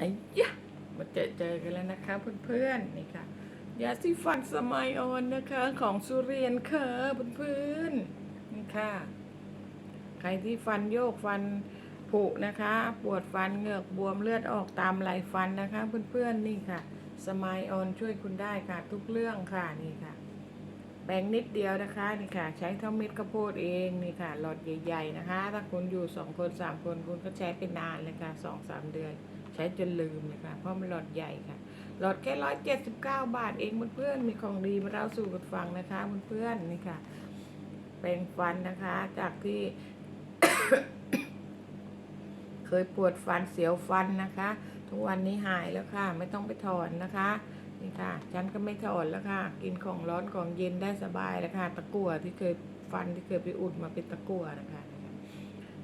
ไอ้ยะมาเจอเจอกันแล้วนะคะเพื่อนๆนี่ค่ะยาสีฟันสมัยออนนะคะ ของสุเรียนค่ะเพื่อนๆนี่ค่ะ ใครที่ฟันโยกฟันผุนะคะ ปวดฟันเหงือกบวมเลือดออกตามไหลฟันนะคะ เพื่อนๆนี่ค่ะ สมัยออนช่วยคุณได้ค่ะ ทุกเรื่องค่ะนี่ค่ะ แบ่งนิดเดียวนะคะนี่ค่ะ ใช้เท่าเม็ดข้าวโพดเองนี่ค่ะ หลอดใหญ่ๆนะคะ ถ้าคุณอยู่สองคนสามคนคุณก็ใช้เป็นนานเลยค่ะสองสามเดือน ใช้จนลืมเลยค่ะ เพราะมันหลอดใหญ่ค่ะ หลอดแค่ร้อยเจ็ดสิบเก้าบาทเองเพื่อนๆมีของดีมาเล่าสู่กันฟังนะคะเพื่อนๆนี่ค่ะแปรงฟันนะคะ จากที่ เคยปวดฟันเสียวฟันนะคะ ทุกวันนี้หายแล้วค่ะ ไม่ต้องไปถอนนะคะ นี่ค่ะ ฉันก็ไม่ถอนแล้วค่ะ กินของร้อนของเย็นได้สบายแล้วค่ะ ตะกั่วที่เคยฟันที่เคยไปอุดมาเป็นตะกั่วนะคะ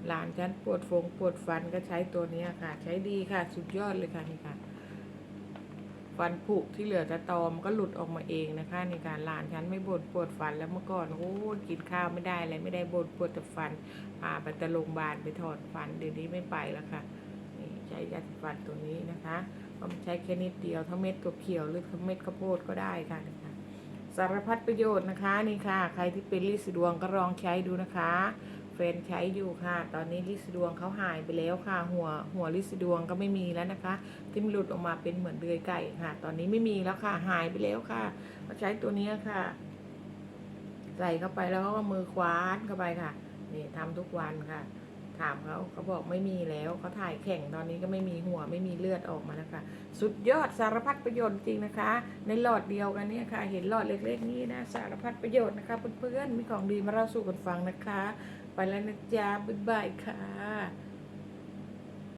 หลานฉันปวดฟงปวดฟันก็ใช้ตัวนี้ค่ะ ใช้ดีค่ะ สุดยอดเลยค่ะนี่ค่ะ ฟันผุที่เหลือแต่ตอมก็หลุดออกมาเองนะคะในการหลานฉันไม่บ่นปวดฟันแล้วเมื่อก่อนโอ้กินข้าวไม่ได้อะไรไม่ได้บ่นปวดแต่ฟันพาไปต่โรงพยาบาลไปถอนฟันเดี๋ยวนี้ไม่ไปแล้วค่ะ ช้ยาสีฟันตัวนี้นะคะเพรามันใช้แค่นิดเดียวเท่าเม็ดตัวเขียวหรือเท่าเม็ดข้าวโพดก็ได้ค่ะนี่ค่ะสารพัดประโยชน์นะคะนี่ค่ะ ใครที่เป็นลิสดวงก็ลองใช้ดูนะคะเฟรนใช้อยู่ค่ะ ตอนนี้ลิสดวงเขาหายไปแล้วค่ะ หัวหัวลิสดวงก็ไม่มีแล้วนะคะ ที่มันหลุดออกมาเป็นเหมือนเดือยไก่ค่ะ ตอนนี้ไม่มีแล้วค่ะ หายไปแล้วค่ะมาใช้ตัวนี้ค่ะ ใส่เข้าไปแล้วก็มือคว้านเข้าไปค่ะ นี่ทำทุกวันค่ะ ถามเขาเขาบอกไม่มีแล้วเขาถ่ายแข่งตอนนี้ก็ไม่มีหัวไม่มีเลือดออกมาแล้วค่ะสุดยอดสารพัดประโยชน์จริงนะคะ ในหลอดเดียวกันเนี่ยค่ะ เห็นหลอดเล็กๆนี้นะสารพัดประโยชน์นะคะเพื่อนๆมีของดีมาเล่าสู่กันฟังนะคะ ไปแล้วนะจ๊ะบ๊ายบายค่ะ